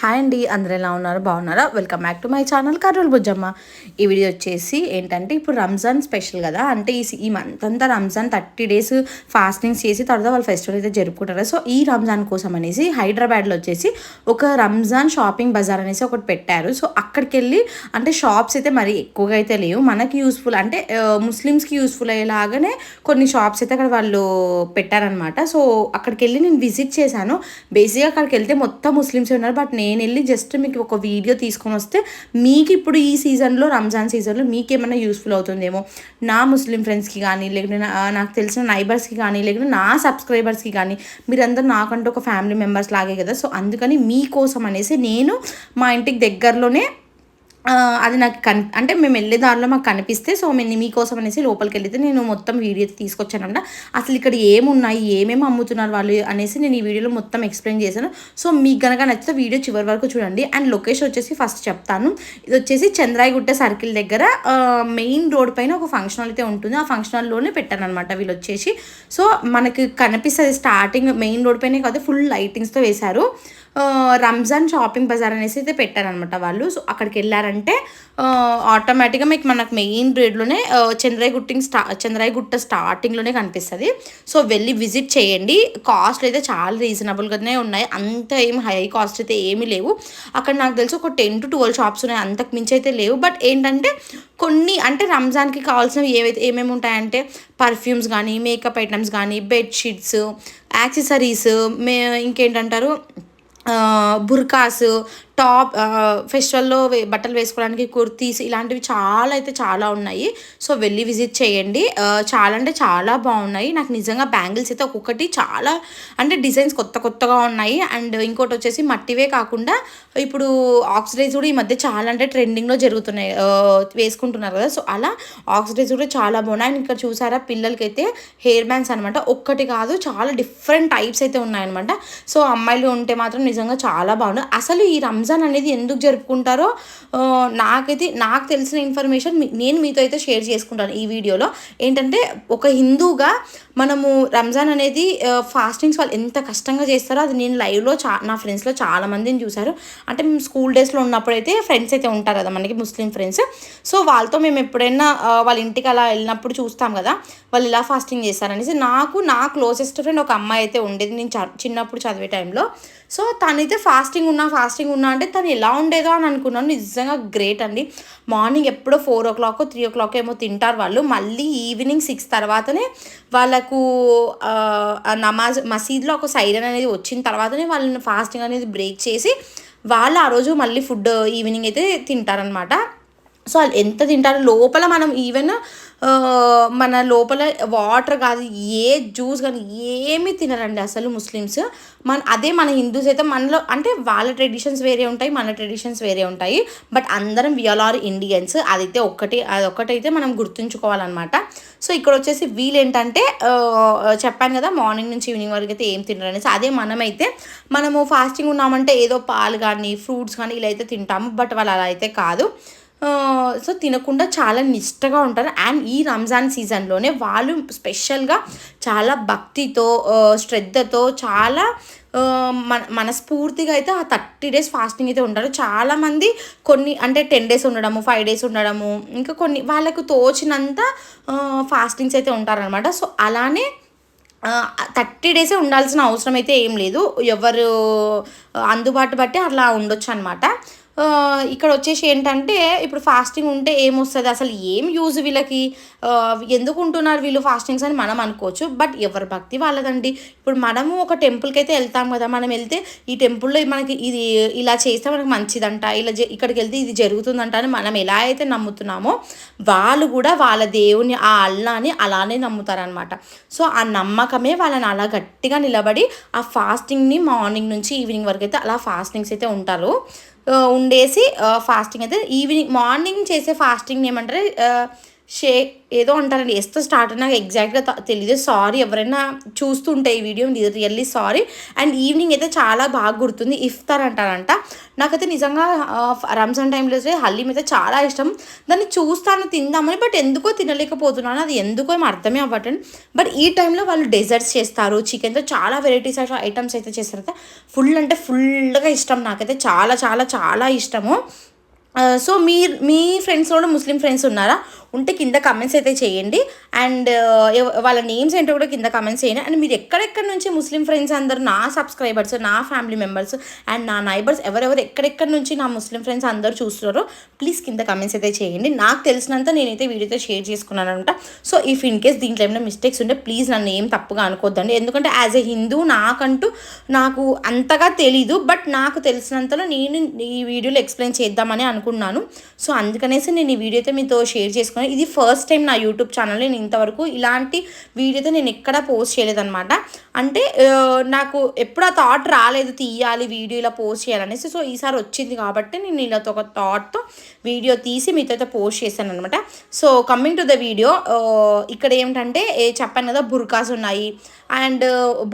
Hi అండి అందరు ఎలా ఉన్నారు? బాగున్నారా? Welcome back to my channel Karrulu Bujjamma. ఈ వీడియో వచ్చేసి ఏంటంటే ఇప్పుడు రంజాన్ స్పెషల్ కదా. అంటే ఈ ఈ మంత్ అంతా రంజాన్ థర్టీ డేస్ ఫాస్టింగ్స్ చేసి తర్వాత వాళ్ళు ఫెస్టివల్ అయితే జరుపుకుంటారు. సో ఈ రంజాన్ కోసం అనేసి హైదరాబాద్లో వచ్చేసి ఒక రంజాన్ షాపింగ్ బజార్ అనేసి ఒకటి పెట్టారు. సో అక్కడికి వెళ్ళి అంటే షాప్స్ అయితే మరి ఎక్కువగా అయితే లేవు. మనకి యూస్ఫుల్ అంటే ముస్లిమ్స్కి యూస్ఫుల్ అయ్యేలాగానే కొన్ని షాప్స్ అయితే అక్కడ వాళ్ళు పెట్టారనమాట సో అక్కడికి వెళ్ళి నేను విజిట్ చేశాను. బేసిక్గా అక్కడికి వెళ్తే మొత్తం ముస్లిమ్స్ ఉన్నారు. బట్ నేను నేను వెళ్ళి జస్ట్ మీకు ఒక వీడియో తీసుకొని వస్తే మీకు ఇప్పుడు ఈ సీజన్లో రంజాన్ సీజన్లో మీకు ఏమైనా యూస్ఫుల్ అవుతుందేమో? నా ముస్లిం ఫ్రెండ్స్కి కానీ లేకుంటే నా- నాకు తెలిసిన నైబర్స్కి కానీ లేకుంటే నా సబ్స్క్రైబర్స్కి కానీ మీరందరూ నాకంటూ ఒక ఫ్యామిలీ మెంబర్స్ లాగే కదా. సో అందుకని మీకోసం అనేసి నేను మా ఇంటికి దగ్గరలోనే అది నాకు కన్ అంటే మేము వెళ్ళే దారిలో మాకు కనిపిస్తే సో మేము మీకోసం అనేసి లోపలికి వెళితే నేను మొత్తం వీడియో తీసుకొచ్చానంట. అసలు ఇక్కడ ఏమున్నాయి ఏమేమి అమ్ముతున్నారు వాళ్ళు అనేసి నేను ఈ వీడియోలో మొత్తం ఎక్స్ప్లెయిన్ చేశాను. సో మీకు కనుక నచ్చితే వీడియో చివరి వరకు చూడండి. అండ్ లొకేషన్ వచ్చేసి ఫస్ట్ చెప్తాను. ఇది వచ్చేసి చంద్రాయిగుట్ట సర్కిల్ దగ్గర మెయిన్ రోడ్ పైన ఒక ఫంక్షన్ హాల్ అయితే ఉంటుంది. ఆ ఫంక్షన్ హాల్లోనే పెట్టాను అనమాట వీళ్ళు వచ్చేసి. సో మనకి కనిపిస్తుంది స్టార్టింగ్ మెయిన్ రోడ్ పైనే కాదు ఫుల్ లైటింగ్స్తో వేశారు. రంజాన్ షాపింగ్ బజార్ అనేసి అయితే పెట్టారనమాట వాళ్ళు. సో అక్కడికి వెళ్ళారంటే ఆటోమేటిక్గా మీకు మనకు మెయిన్ రోడ్లోనే చంద్రాయి గుట్టింగ్ స్టా చంద్రాయి గుట్ట స్టార్టింగ్లోనే కనిపిస్తుంది. సో వెళ్ళి విజిట్ చేయండి. కాస్ట్ అయితే చాలా రీజనబుల్గానే ఉన్నాయి. అంత ఏం హై కాస్ట్ అయితే ఏమీ లేవు. అక్కడ నాకు తెలిసి ఒక టెన్ టు ట్వెల్వ్ షాప్స్ ఉన్నాయి. అంతకు మించి అయితే లేవు. బట్ ఏంటంటే కొన్ని అంటే రంజాన్కి కావాల్సినవి ఏవైతే ఏమేమి ఉంటాయంటే పర్ఫ్యూమ్స్ కానీ మేకప్ ఐటమ్స్ కానీ బెడ్షీట్స్ యాక్సెసరీస్ మే ఇంకేంటంటారు? బుర్కాస్ టాప్ ఫెస్టివల్లో వే- బట్టలు వేసుకోవడానికి కుర్తీస్ ఇలాంటివి చాలా అయితే చాలా ఉన్నాయి. సో వెళ్ళి విజిట్ చేయండి. చాలా అంటే చాలా బాగున్నాయి. నాకు నిజంగా బ్యాంగిల్స్ అయితే ఒక్కొక్కటి చాలా అంటే డిజైన్స్ కొత్త కొత్తగా ఉన్నాయి. అండ్ ఇంకోటి వచ్చేసి మట్టివే కాకుండా ఇప్పుడు ఆక్సిడైజ్ కూడా ఈ మధ్య చాలా అంటే ట్రెండింగ్లో జరుగుతున్నాయి. వేసుకుంటున్నారు కదా. సో అలా ఆక్సిడైజ్ కూడా చాలా బాగున్నాయి. అండ్ ఇక్కడ చూసారా పిల్లలకైతే హెయిర్ బ్యాండ్స్ అనమాట ఒక్కటి కాదు చాలా డిఫరెంట్ టైప్స్ అయితే ఉన్నాయన్నమాట. సో అమ్మాయిలు ఉంటే మాత్రం నిజంగా చాలా బాగుంది. అసలు ఈ రంజాన్ అనేది ఎందుకు జరుపుకుంటారో నాకైతే నాకు తెలిసిన ఇన్ఫర్మేషన్ నేను మీతో అయితే షేర్ చేసుకుంటాను ఈ వీడియోలో. ఏంటంటే ఒక హిందూగా మనము రంజాన్ అనేది ఫాస్టింగ్స్ వాళ్ళు ఎంత కష్టంగా చేస్తారో అది నేను లైవ్లో చా నా ఫ్రెండ్స్లో చాలా మందిని చూశారు. అంటే మేము స్కూల్ డేస్లో ఉన్నప్పుడైతే ఫ్రెండ్స్ అయితే ఉంటారు కదా మనకి ముస్లిం ఫ్రెండ్స్ సో వాళ్ళతో మేము ఎప్పుడైనా వాళ్ళ ఇంటికి అలా వెళ్ళినప్పుడు చూస్తాం కదా వాళ్ళు ఇలా ఫాస్టింగ్ చేస్తారనేసి నాకు నా క్లోజెస్ట్ ఫ్రెండ్ ఒక అమ్మాయి అయితే ఉండేది నేను చిన్నప్పుడు చదివే టైంలో సో తనైతే ఫాస్టింగ్ ఉన్నా ఫాస్టింగ్ ఉన్నా అంటే తను ఎలా ఉండేదో అని అనుకున్నాను. నిజంగా గ్రేట్ అండి. మార్నింగ్ ఎప్పుడో four o'clock three o'clock ఏమో తింటారు వాళ్ళు. మళ్ళీ ఈవినింగ్ సిక్స్ తర్వాతనే వాళ్ళకి వాళ్ళకు నమాజ్ మసీద్లో ఒక సైరన్ అనేది వచ్చిన తర్వాతనే వాళ్ళని ఫాస్టింగ్ అనేది బ్రేక్ చేసి వాళ్ళు ఆ రోజు మళ్ళీ ఫుడ్ ఈవినింగ్ అయితే తింటారనమాట సో వాళ్ళు ఎంత తింటారు? లోపల మనం ఈవెన్ మన లోపల వాటర్ కాదు ఏ జ్యూస్ కానీ ఏమి తినరండి అసలు ముస్లిమ్స్. మన అదే మన హిందూస్ అయితే మనలో అంటే వాళ్ళ ట్రెడిషన్స్ వేరే ఉంటాయి మన ట్రెడిషన్స్ వేరే ఉంటాయి. బట్ అందరం విఆల్ ఆర్ ఇండియన్స్ అదైతే ఒక్కటి అదొక్కటైతే మనం గుర్తుంచుకోవాలన్నమాట. సో ఇక్కడ వచ్చేసి వీలేంటంటే చెప్పాను కదా మార్నింగ్ నుంచి ఈవినింగ్ వరకు అయితే ఏం తినరు అనేసి అదే మనమైతే మనము ఫాస్టింగ్ ఉన్నామంటే ఏదో పాలు కానీ ఫ్రూట్స్ కానీ ఇలా అయితే తింటాము. బట్ వాళ్ళు అలా అయితే కాదు. సో తినకుండా చాలా నిష్టగా ఉంటారు. అండ్ ఈ రంజాన్ సీజన్లోనే వాళ్ళు స్పెషల్గా చాలా భక్తితో శ్రద్ధతో చాలా మన మనస్ఫూర్తిగా అయితే ఆ థర్టీ డేస్ ఫాస్టింగ్ అయితే ఉంటారు. చాలామంది కొన్ని అంటే టెన్ డేస్ ఉండడము ఫైవ్ డేస్ ఉండడము ఇంకా కొన్ని వాళ్ళకు తోచినంత ఫాస్టింగ్స్ అయితే ఉంటారనమాట సో అలానే థర్టీ డేసే ఉండాల్సిన అవసరం అయితే ఏం లేదు. ఎవరు అందుబాటు బట్టి అట్లా ఉండొచ్చు అనమాట ఇక్కడ వచ్చేసి ఏంటంటే ఇప్పుడు ఫాస్టింగ్ ఉంటే ఏమొస్తుంది? అసలు ఏం యూజ్ వీళ్ళకి? ఎందుకు ఉంటున్నారు వీళ్ళు ఫాస్టింగ్స్ అని మనం అనుకోవచ్చు. బట్ ఎవరి భక్తి వాళ్ళదండి? ఇప్పుడు మనము ఒక టెంపుల్కి అయితే వెళ్తాం కదా మనం వెళ్తే ఈ టెంపుల్లో మనకి ఇది ఇలా చేస్తే మనకి మంచిదంట ఇలా జ- ఇక్కడికి వెళ్తే ఇది జరుగుతుందంట అని మనం ఎలా అయితే నమ్ముతున్నామో వాళ్ళు కూడా వాళ్ళ దేవుని ఆ అల్లాని అలానే నమ్ముతారనమాట సో ఆ నమ్మకమే వాళ్ళని అలా గట్టిగా నిలబడి ఆ ఫాస్టింగ్ని మార్నింగ్ నుంచి ఈవినింగ్ వరకు అయితే అలా ఫాస్టింగ్స్ అయితే ఉంటారు. ఉండేసి ఫాస్టింగ్ అయితే ఈవినింగ్ మార్నింగ్ చేసే ఫాస్టింగ్ ఏమంటారు? షే ఏదో అంటారండి. ఎస్తో స్టార్ట్ నాకు ఎగ్జాక్ట్గా తెలియదు సారీ ఎవరైనా చూస్తుంటే ఈ video really sorry. And evening అయితే చాలా బాగా గుర్తుంది. ఇఫ్తార్ అంటారంట. నాకైతే నిజంగా రంజాన్ టైంలో అయితే హలీం అయితే చాలా ఇష్టం. దాన్ని చూస్తాను తిందామని బట్ ఎందుకో తినలేకపోతున్నాను. అది ఎందుకో ఏమో అర్థమే అవ్వటండి బట్ ఈ టైంలో వాళ్ళు డెజర్ట్స్ చేస్తారు. చికెన్తో చాలా వెరైటీస్ ఐటమ్స్ అయితే చేస్తారు. ఫుల్ అంటే ఫుల్గా ఇష్టం. నాకైతే చాలా చాలా చాలా ఇష్టము. సో మీ మీ ఫ్రెండ్స్ కూడా ముస్లిం ఫ్రెండ్స్ ఉన్నారా? ఉంటే కింద కమెంట్స్ అయితే చేయండి. అండ్ uh, వాళ్ళ నేమ్స్ ఏంటో కూడా కింద కమెంట్స్ చేయండి. అండ్ మీరు ఎక్కడెక్కడ నుంచి ముస్లిం ఫ్రెండ్స్ అందరూ నా సబ్స్క్రైబర్స్ నా ఫ్యామిలీ మెంబర్స్ అండ్ నా నైబర్స్ ఎవరెవరు ఎక్కడెక్కడ నుంచి నా ముస్లిం ఫ్రెండ్స్ అందరూ చూస్తున్నారో ప్లీజ్ కింద కమెంట్స్ అయితే చేయండి. నాకు తెలిసినంత నేనైతే వీడియోతో షేర్ చేసుకున్నాను అనమాట. సో ఇఫ్ ఇన్ కేస్ దీంట్లో ఏమైనా మిస్టేక్స్ ఉంటే ప్లీజ్ నన్ను ఏం తప్పుగా అనుకోద్దండి. ఎందుకంటే యాజ్ ఎ హిందూ నాకంటూ నాకు అంతగా తెలీదు. బట్ నాకు తెలిసినంతలో నేను ఈ వీడియోలో ఎక్స్ప్లెయిన్ చేద్దామని అనుకున్నాను. సో అందుకనేసి నేను ఈ వీడియో అయితే మీతో షేర్ చేసుకుని ఇది ఫస్ట్ టైం నా యూట్యూబ్ ఛానల్ నేను ఇంతవరకు ఇలాంటి వీడియోతో నేను ఎక్కడా పోస్ట్ చేయలేదన్నమాట. అంటే నాకు ఎప్పుడు ఆ థాట్ రాలేదు తీయాలి వీడియో ఇలా పోస్ట్ చేయాలనేసి. సో ఈసారి వచ్చింది కాబట్టి నేను ఇలా ఒక థాట్తో వీడియో తీసి మీతో అయితే పోస్ట్ చేశాను అనమాట so coming to the video ఇక్కడ ఏమిటంటే ఏ చెప్పాను కదా బుర్కాస్ ఉన్నాయి. అండ్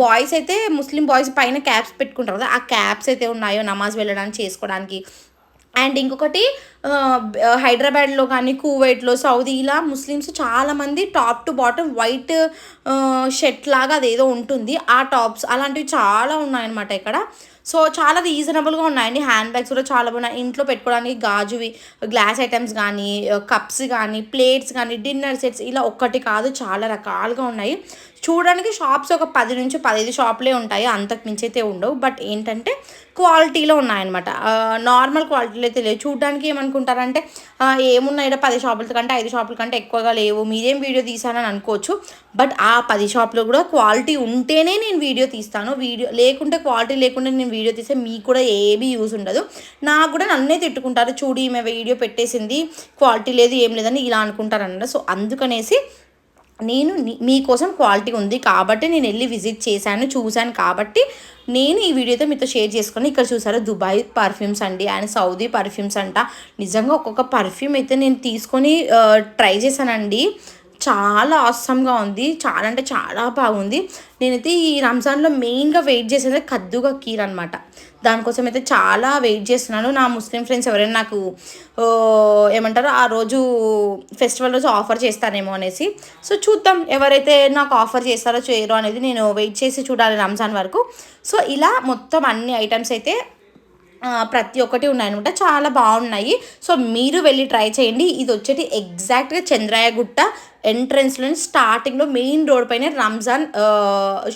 బాయ్స్ అయితే ముస్లిం బాయ్స్ పైన క్యాప్స్ పెట్టుకుంటారు కదా ఆ క్యాప్స్ అయితే ఉన్నాయో నమాజ్ వెళ్ళడానికి చేసుకోవడానికి. అండ్ ఇంకొకటి హైదరాబాద్లో కానీ కువైట్లో సౌదీ ఇలా ముస్లిమ్స్ చాలామంది top to bottom white shirt లాగా అదేదో ఉంటుంది. ఆ టాప్స్ అలాంటివి చాలా ఉన్నాయన్నమాట ఇక్కడ. సో చాలా రీజనబుల్గా ఉన్నాయండి. హ్యాండ్ బ్యాగ్స్ కూడా చాలా బాగున్నాయి. ఇంట్లో పెట్టుకోవడానికి గాజువి గ్లాస్ ఐటమ్స్ కానీ కప్స్ కానీ ప్లేట్స్ కానీ డిన్నర్ సెట్స్ ఇలా ఒక్కటి కాదు. చాలా రకాలుగా ఉన్నాయి. చూడడానికి షాప్స్ ఒక పది నుంచి పదిహేను షాపులే ఉంటాయి అంతకు మించి అయితే ఉండవు. బట్ ఏంటంటే క్వాలిటీలో ఉన్నాయన్నమాట. నార్మల్ క్వాలిటీలో అయితే లేవు. చూడడానికి ఏమనుకుంటారంటే ఏమున్నాయి పది షాపుల కంటే ఐదు షాపుల కంటే ఎక్కువగా లేవు. మీరేం వీడియో తీసానని అనుకోవచ్చు. బట్ ఆ పది షాపులో కూడా క్వాలిటీ ఉంటేనే నేను వీడియో తీస్తాను. వీడియో లేకుంటే క్వాలిటీ లేకుండా నేను వీడియో తీస్తే మీకు కూడా ఏమీ యూస్ ఉండదు. నాకు కూడా నన్నే తిట్టుకుంటారు. చూడు ఈమె వీడియో పెట్టేసింది క్వాలిటీ లేదు ఏం లేదని ఇలా అనుకుంటారన్నమాట. సో అందుకనేసి నేను మీకోసం క్వాలిటీ ఉంది కాబట్టి నేను వెళ్ళి విజిట్ చేశాను చూశాను కాబట్టి నేను ఈ వీడియోతో మీతో షేర్ చేసుకుని ఇక్కడ చూసారు దుబాయ్ పర్ఫ్యూమ్స్ అండి అండ్ సౌదీ పర్ఫ్యూమ్స్ అంట. నిజంగా ఒక్కొక్క పర్ఫ్యూమ్ అయితే నేను తీసుకొని ట్రై చేశానండి. చాలా ఆసమ్గా ఉంది. చాలా అంటే చాలా బాగుంది. నేనైతే ఈ రంజాన్లో మెయిన్గా వెయిట్ చేసేది కద్దుగా కీర్ అనమాట దానికోసం అయితే చాలా వెయిట్ చేస్తున్నాను. నా ముస్లిం ఫ్రెండ్స్ ఎవరైనా నాకు ఏమంటారు ఆ రోజు ఫెస్టివల్ రోజు ఆఫర్ చేస్తానేమో అనేసి. సో చూద్దాం ఎవరైతే నాకు ఆఫర్ చేస్తారో చేయరో అనేది నేను వెయిట్ చేసి చూడాలి రంజాన్ వరకు. సో ఇలా మొత్తం అన్ని ఐటమ్స్ అయితే ప్రతి ఒక్కటి ఉన్నాయన్నమాట. చాలా బాగున్నాయి. సో మీరు వెళ్ళి ట్రై చేయండి. ఇది వచ్చేటి ఎగ్జాక్ట్గా చంద్రాయ గుట్ట ఎంట్రన్స్లో స్టార్టింగ్లో మెయిన్ రోడ్ పైన రంజాన్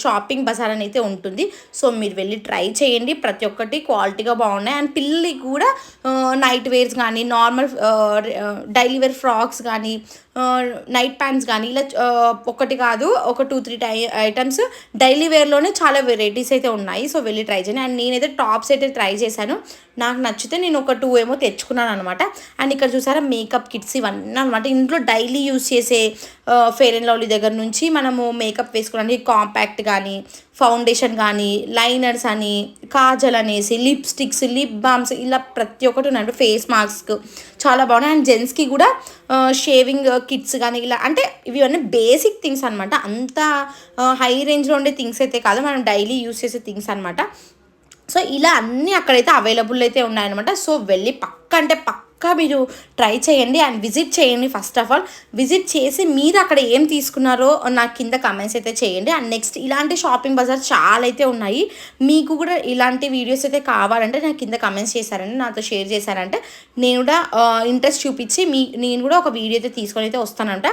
షాపింగ్ బజార్ అని అయితే ఉంటుంది. సో మీరు వెళ్ళి ట్రై చేయండి. ప్రతి ఒక్కటి క్వాలిటీగా బాగున్నాయి. అండ్ పిల్లలకి కూడా నైట్ వేర్స్ కానీ నార్మల్ డైలీ వేర్ ఫ్రాక్స్ కానీ నైట్ ప్యాంట్స్ కానీ ఇలా uh, ఒకటి కాదు ఒక టూ త్రీ టై ఐటమ్స్ డైలీ వేర్లోనే చాలా వెరైటీస్ అయితే ఉన్నాయి. సో వెళ్ళి ట్రై చేయండి. అండ్ నేనైతే టాప్స్ అయితే ట్రై చేశాను. నాకు నచ్చితే నేను ఒక టూ ఏమో తెచ్చుకున్నాను అనమాట. అండ్ ఇక్కడ చూసారా మేకప్ కిట్స్ ఇవన్నీ అనమాట. ఇంట్లో డైలీ యూస్ చేసే ఫెయిర్ అండ్ లవ్లీ దగ్గర నుంచి మనము మేకప్ వేసుకోవడానికి కాంపాక్ట్ కానీ ఫౌండేషన్ కానీ లైనర్స్ అని కాజల్ అనేసి లిప్స్టిక్స్ లిప్ బామ్స్ ఇలా ప్రతి ఒక్కటి ఉన్నాయి ఫేస్ మాస్క్ చాలా బాగున్నాయి. అండ్ జెంట్స్కి కూడా షేవింగ్ కిట్స్ కానీ ఇలా అంటే ఇవి అన్నీ బేసిక్ థింగ్స్ అనమాట అంత హై రేంజ్లో ఉండే థింగ్స్ అయితే కాదు. మనం డైలీ యూస్ చేసే థింగ్స్ అనమాట సో ఇలా అన్నీ అక్కడైతే అవైలబుల్ అయితే ఉన్నాయన్నమాట. సో వెళ్ళి పక్క అంటే పక్క మీరు ట్రై చేయండి అండ్ విజిట్ చేయండి ఫస్ట్ ఆఫ్ ఆల్. విజిట్ చేసి మీరు అక్కడ ఏం తీసుకున్నారో నాకు కింద కమెంట్స్ అయితే చేయండి. అండ్ నెక్స్ట్ ఇలాంటి షాపింగ్ బజార్ చాలా అయితే ఉన్నాయి. మీకు కూడా ఇలాంటి వీడియోస్ అయితే కావాలంటే నాకు కింద కమెంట్స్ చేశారంటే నాతో షేర్ చేశారంటే నేను కూడా ఇంట్రెస్ట్ చూపించి మీ నేను కూడా ఒక వీడియో అయితే తీసుకొని అయితే వస్తానంట.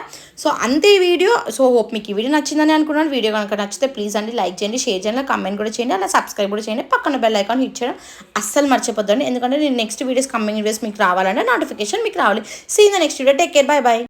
సో అంతే వీడియో సో హోప్ మీకు ఈ వీడియో నచ్చిందని అనుకున్నాను. వీడియో కనుక నచ్చితే ప్లీజ్ అండి లైక్ చేయండి షేర్ చేయండి కమెంట్ కూడా చేయండి అలా సబ్స్క్రైబ్ కూడా చేయండి. పక్కన బెల్ ఐకాన్ హిట్ చేయడం అస్సలు మర్చిపోద్దండి. ఎందుకంటే నేను నెక్స్ట్ వీడియోస్ కమింగ్ వీడియోస్ మీకు రావాలంటే నోటిఫికేషన్ మీకు రావాలి see the next video take care bye bye